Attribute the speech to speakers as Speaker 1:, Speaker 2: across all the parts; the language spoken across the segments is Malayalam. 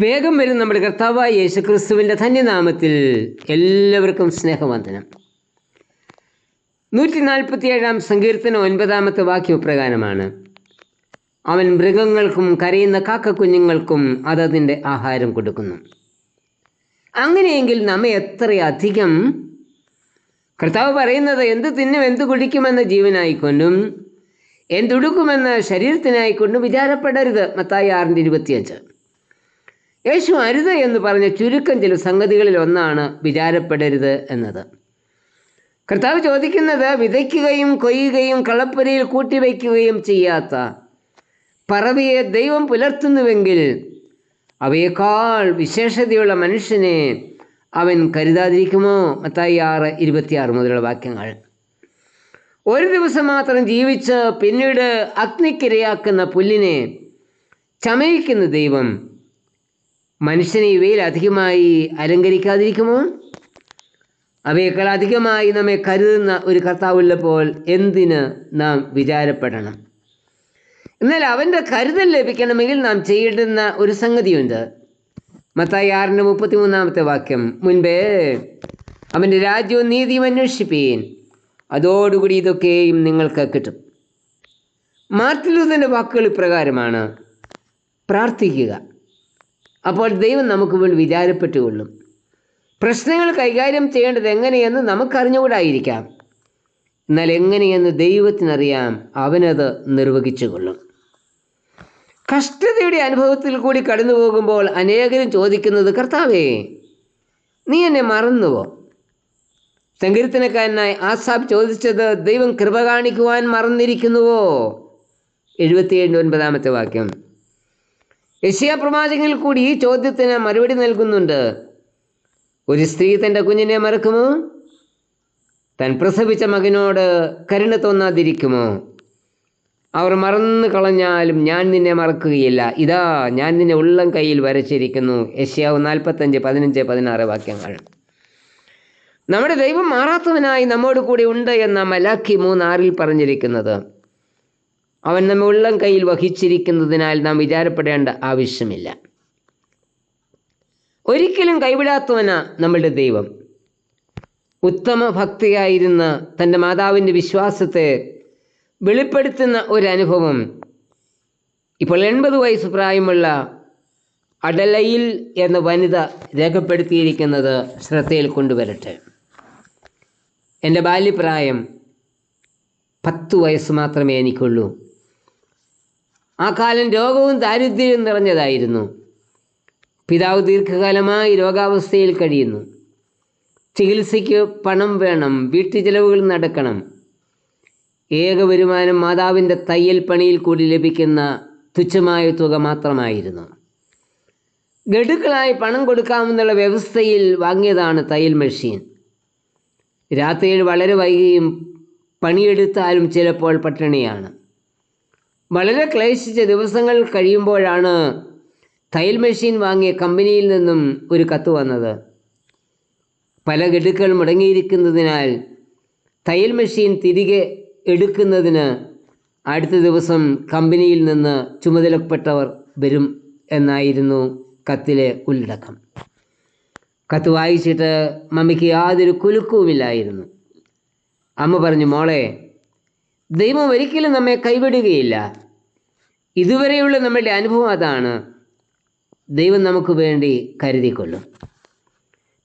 Speaker 1: വേഗം വരും നമ്മുടെ കർത്താവായ യേശു ക്രിസ്തുവിന്റെ ധന്യനാമത്തിൽ. എല്ലാവർക്കും സ്നേഹവന്ദനം. നൂറ്റി നാൽപ്പത്തിയേഴാം സങ്കീർത്തന ഒൻപതാമത്തെ വാക്യപ്രകാരമാണ്. അവൻ മൃഗങ്ങൾക്കും കരയുന്ന കാക്കക്കുഞ്ഞുങ്ങൾക്കും അതതിന്റെ ആഹാരം കൊടുക്കുന്നു. അങ്ങനെയെങ്കിൽ നമ്മെ എത്രയധികം കർത്താവ് പറയുന്നത് എന്ത് തിന്നും എന്ത് കുടിക്കുമെന്ന ജീവനായിക്കൊണ്ടും എന്തുടുക്കുമെന്ന ശരീരത്തിനായിക്കൊണ്ടും വിചാരപ്പെടരുത്. മത്തായി ആറിന്റെ ഇരുപത്തിയഞ്ച്. യേശു അരുത് എന്ന് പറഞ്ഞ ചുരുക്കം ചില സംഗതികളിൽ ഒന്നാണ് വിചാരപ്പെടരുത് എന്നത്. കർത്താവ് ചോദിക്കുന്നത് വിതയ്ക്കുകയും കൊയ്യുകയും കളപ്പുരയിൽ കൂട്ടിവയ്ക്കുകയും ചെയ്യാത്ത പറവയെ ദൈവം പുലർത്തുന്നുവെങ്കിൽ അവയേക്കാൾ വിശേഷതയുള്ള മനുഷ്യനെ അവൻ കരുതാതിരിക്കുമോ? മത്തായി ആറ് ഇരുപത്തിയാറ് മുതലുള്ള വാക്യങ്ങൾ. ഒരു ദിവസം മാത്രം ജീവിച്ച് പിന്നീട് അഗ്നിക്കിരയാക്കുന്ന പുല്ലിനെ ചമയിക്കുന്ന ദൈവം മനുഷ്യനെ ഇവയിൽ അധികമായി അലങ്കരിക്കാതിരിക്കുമോ? അവയേക്കാൾ അധികമായി നമ്മെ കരുതുന്ന ഒരു കർത്താവുള്ളപ്പോൾ എന്തിന് നാം വിചാരപ്പെടണം? എന്നാൽ അവന്റെ കരുതൽ ലഭിക്കണമെങ്കിൽ നാം ചെയ്യേണ്ടുന്ന ഒരു സംഗതിയുണ്ട്. മത്തായി ആറിന്റെ മുപ്പത്തി മൂന്നാമത്തെ വാക്യം. മുൻപേ അവന്റെ രാജ്യവും നീതിയും അന്വേഷിപ്പീൻ. അതോടുകൂടി ഇതൊക്കെയും നിങ്ങൾക്ക് കിട്ടും. മാർട്ടിലൂതന്റെ വാക്കുകൾ ഇപ്രകാരമാണ്. പ്രാർത്ഥിക്കുക. അപ്പോൾ ദൈവം നമുക്ക് വേണ്ടി വിചാരപ്പെട്ടുകൊള്ളും. പ്രശ്നങ്ങൾ കൈകാര്യം ചെയ്യേണ്ടത് എങ്ങനെയെന്ന് നമുക്കറിഞ്ഞുകൂടായിരിക്കാം. എന്നാൽ എങ്ങനെയെന്ന് ദൈവത്തിനറിയാം അവനത് നിർവഹിച്ചുകൊള്ളും. കഷ്ടതയുടെ അനുഭവത്തിൽ കൂടി കടന്നു പോകുമ്പോൾ അനേകരും ചോദിക്കുന്നത് കർത്താവേ നീ എന്നെ മറന്നുവോ? സങ്കീർത്തനക്കാരനായി ആസാബ് ചോദിച്ചത് ദൈവം കൃപ കാണിക്കുവാൻ മറന്നിരിക്കുന്നുവോ? എഴുപത്തിയേഴ് ഒൻപതാമത്തെ വാക്യം. യശിയ പ്രവാചകനിൽ കൂടി ഈ ചോദ്യത്തിന് മറുപടി നൽകുന്നുണ്ട്. ഒരു സ്ത്രീ തന്റെ കുഞ്ഞിനെ മറക്കുമോ? താൻ പ്രസവിച്ച മകനോട് കരുണ തോന്നാതിരിക്കുമോ? അവർ മറന്നു കളഞ്ഞാലും ഞാൻ നിന്നെ മറക്കുകയില്ല. ഇതാ ഞാൻ നിന്നെ ഉള്ളം കയ്യിൽ വരച്ചിരിക്കുന്നു. യശ്യാവ് നാൽപ്പത്തഞ്ച് പതിനഞ്ച് പതിനാറ് വാക്യങ്ങൾ. നമ്മുടെ ദൈവം മാറാത്തവനായി നമ്മോട് കൂടി ഉണ്ട് എന്ന മലാഖി മൂന്നാറിൽ പറഞ്ഞിരിക്കുന്നത്. അവൻ നമ്മെ ഉള്ളം കയ്യിൽ വഹിച്ചിരിക്കുന്നതിനാൽ നാം വിചാരപ്പെടേണ്ട ആവശ്യമില്ല. ഒരിക്കലും കൈവിടാത്തവന നമ്മളുടെ ദൈവം. ഉത്തമ ഭക്തിയായിരുന്ന തന്റെ മാതാവിന്റെ വിശ്വാസത്തെ വെളിപ്പെടുത്തുന്ന ഒരനുഭവം. ഇപ്പോൾ എൺപത് വയസ്സ് പ്രായമുള്ള അടലയിൽ എന്ന വനിത രേഖപ്പെടുത്തിയിരിക്കുന്നത് ശ്രദ്ധയിൽ കൊണ്ടുവരട്ടെ. എന്റെ ബാല്യപ്രായം പത്ത് വയസ്സ് മാത്രമേ എനിക്കുള്ളൂ. ആ കാലം രോഗവും ദാരിദ്ര്യവും നിറഞ്ഞതായിരുന്നു. പിതാവ് ദീർഘകാലമായി രോഗാവസ്ഥയിൽ കഴിയുന്നു. ചികിത്സയ്ക്ക് പണം വേണം വീട്ടു ചിലവുകൾ നടക്കണം. ഏക വരുമാനം മാതാവിന്റെ തയ്യൽ പണിയിൽ കൂടി ലഭിക്കുന്ന തുച്ഛമായ തുക മാത്രമായിരുന്നു. ഗഡുക്കളായി പണം കൊടുക്കാമെന്നുള്ള വ്യവസ്ഥയിൽ വാങ്ങിയതാണ് തയ്യൽ മെഷീൻ. രാത്രിയിൽ വളരെ വൈകിയും പണിയെടുത്താലും ചിലപ്പോൾ പട്ടിണിയാണ്. വളരെ ക്ലേശിച്ച ദിവസങ്ങൾ കഴിയുമ്പോഴാണ് തയ്യൽ മെഷീൻ വാങ്ങിയ കമ്പനിയിൽ നിന്നും ഒരു കത്ത് വന്നത്. പല ഗഡുക്കൾ മുടങ്ങിയിരിക്കുന്നതിനാൽ തയ്യൽ മെഷീൻ തിരികെ എടുക്കുന്നതിന് അടുത്ത ദിവസം കമ്പനിയിൽ നിന്ന് ചുമതലപ്പെട്ടവർ വരും എന്നായിരുന്നു കത്തിലെ ഉള്ളടക്കം. കത്ത് വായിച്ചിട്ട് മമ്മിക്ക് യാതൊരു കുലുക്കവുമില്ലായിരുന്നു. അമ്മ പറഞ്ഞു മോളെ ദൈവം ഒരിക്കലും നമ്മെ കൈവിടുകയില്ല. ഇതുവരെയുള്ള നമ്മളുടെ അനുഭവം അതാണ്. ദൈവം നമുക്ക് വേണ്ടി കരുതിക്കൊള്ളും.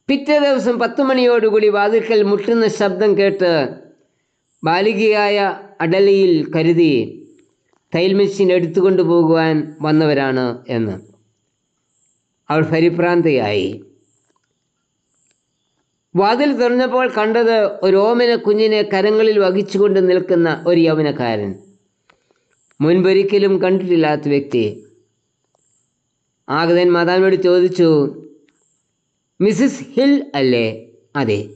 Speaker 1: പിറ്റേ ദിവസം പത്ത് മണിയോടുകൂടി വാതിൽക്കൽ മുട്ടുന്ന ശബ്ദം കേട്ട് ബാലികയായ അടലയിൽ കരുതി തയ്യൽ മെഷീൻ എടുത്തുകൊണ്ടു പോകുവാൻ വന്നവരാണ് എന്ന്. അവൾ പരിഭ്രാന്തയായി. വാതിൽ തുറന്നപ്പോൾ കണ്ടത് ഒരു ഓമന കുഞ്ഞിനെ കരങ്ങളിൽ വഹിച്ചുകൊണ്ട് നിൽക്കുന്ന ഒരു യൗവനക്കാരൻ. മുൻപൊരിക്കലും കണ്ടിട്ടില്ലാത്ത വ്യക്തി. ആഗതൻ മാതാവിനോട് ചോദിച്ചു മിസ്സിസ് ഹിൽ അല്ലേ? അതെ.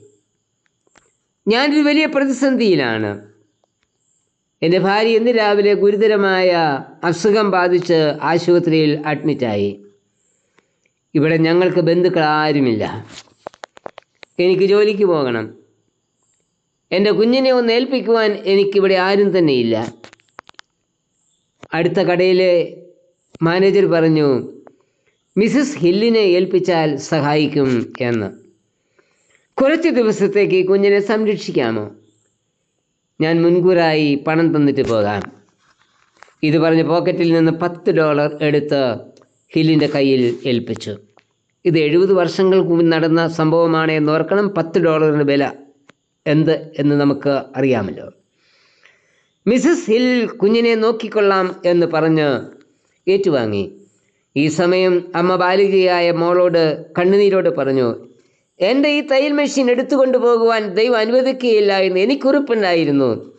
Speaker 1: ഞാനൊരു വലിയ പ്രതിസന്ധിയിലാണ്. എന്റെ ഭാര്യ ഇന്ന് രാവിലെ ഗുരുതരമായ അസുഖം ബാധിച്ച് ആശുപത്രിയിൽ അഡ്മിറ്റായി ഇവിടെ ഞങ്ങൾക്ക് ബന്ധുക്കൾ ആരുമില്ല. എനിക്ക് ജോലിക്ക് പോകണം. എന്റെ കുഞ്ഞിനെ ഒന്ന് ഏൽപ്പിക്കുവാൻ എനിക്കിവിടെ ആരും തന്നെയില്ല. അടുത്ത കടയിലെ മാനേജർ പറഞ്ഞു മിസ്സസ് ഹില്ലിനെ ഏൽപ്പിച്ചാൽ സഹായിക്കും എന്ന്. കുറച്ച് ദിവസത്തേക്ക് കുഞ്ഞിനെ സംരക്ഷിക്കാമോ? ഞാൻ മുൻകൂറായി പണം തന്നിട്ട് പോകാം. ഇത് പറഞ്ഞ് പോക്കറ്റിൽ നിന്ന് പത്ത് ഡോളർ എടുത്ത് ഹില്ലിന്റെ കയ്യിൽ ഏൽപ്പിച്ചു. ഇത് എഴുപത് വർഷങ്ങൾക്ക് മുമ്പ് നടന്ന സംഭവമാണ് എന്ന് ഓർക്കണം. പത്ത് ഡോളറിന് വില എന്ത് എന്ന് നമുക്ക് അറിയാമല്ലോ. മിസ്സസ് ഹിൽ കുഞ്ഞിനെ നോക്കിക്കൊള്ളാം എന്ന് പറഞ്ഞ് ഏറ്റുവാങ്ങി. ഈ സമയം അമ്മ ബാലികയായ മോളോട് കണ്ണുനീരോട് പറഞ്ഞു എന്റെ ഈ തയ്യൽ മെഷീൻ എടുത്തുകൊണ്ട് പോകുവാൻ ദൈവം അനുവദിക്കുകയില്ല എന്ന് എനിക്കുറിപ്പുണ്ടായിരുന്നു.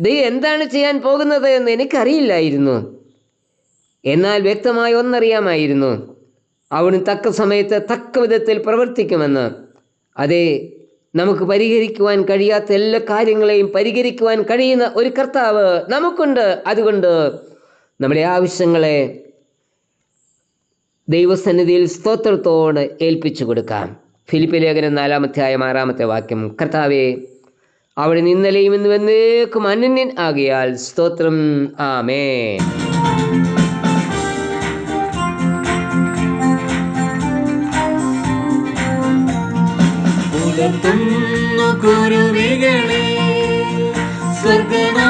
Speaker 1: ദൈവം എന്താണ് ചെയ്യാൻ പോകുന്നത് എന്ന് എനിക്കറിയില്ലായിരുന്നു. എന്നാൽ വ്യക്തമായി ഒന്നറിയാമായിരുന്നു. അവിടുന്ന് തക്ക സമയത്ത് തക്ക വിധത്തിൽ പ്രവർത്തിക്കുമെന്ന്. അതെ നമുക്ക് പരിഹരിക്കുവാൻ കഴിയാത്ത എല്ലാ കാര്യങ്ങളെയും പരിഹരിക്കുവാൻ കഴിയുന്ന ഒരു കർത്താവ് നമുക്കുണ്ട്. അതുകൊണ്ട് നമ്മുടെ ആവശ്യങ്ങളെ ദൈവസന്നിധിയിൽ സ്തോത്രത്തോട് ഏൽപ്പിച്ചു കൊടുക്കാം. ഫിലിപ്പ് ലേഖനം നാലാമധ്യായം ആറാമത്തെ വാക്യം കർത്താവേ അവിടെ നിന്നലെയും ഇന്ന് എന്നേക്കും അനന്യൻ ആകിയാൽ സ്തോത്രം. ആമേ
Speaker 2: കുരുവികളെ സ്വർഗനാഥൻ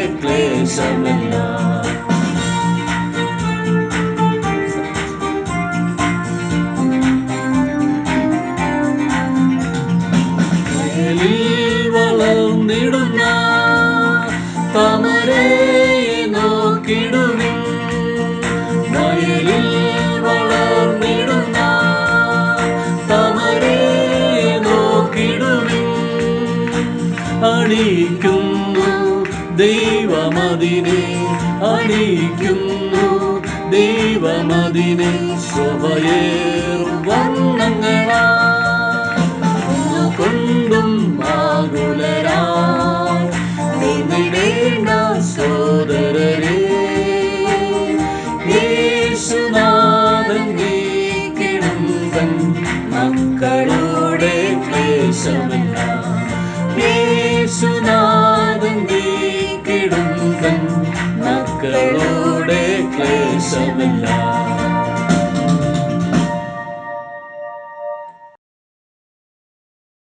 Speaker 2: വളർന്നിടുന്ന താമരയെ നോക്കിടുവിൻ. വയലിൽ വളർന്നിടുന്ന താമരയെ നോക്കിടുവിൻ അണിയിക്കുന്നു ദൈവമതിനെ അണിയിക്കുന്നു. ദൈവമതിനെ ശോഭയേറും വർണങ്ങളാ കൊണ്ടും ആകുലരാ. നിന്നിടേണ്ട സോദരരെ യേശുനാഥൻ മക്കളോടെ ക്ലേശമില്ല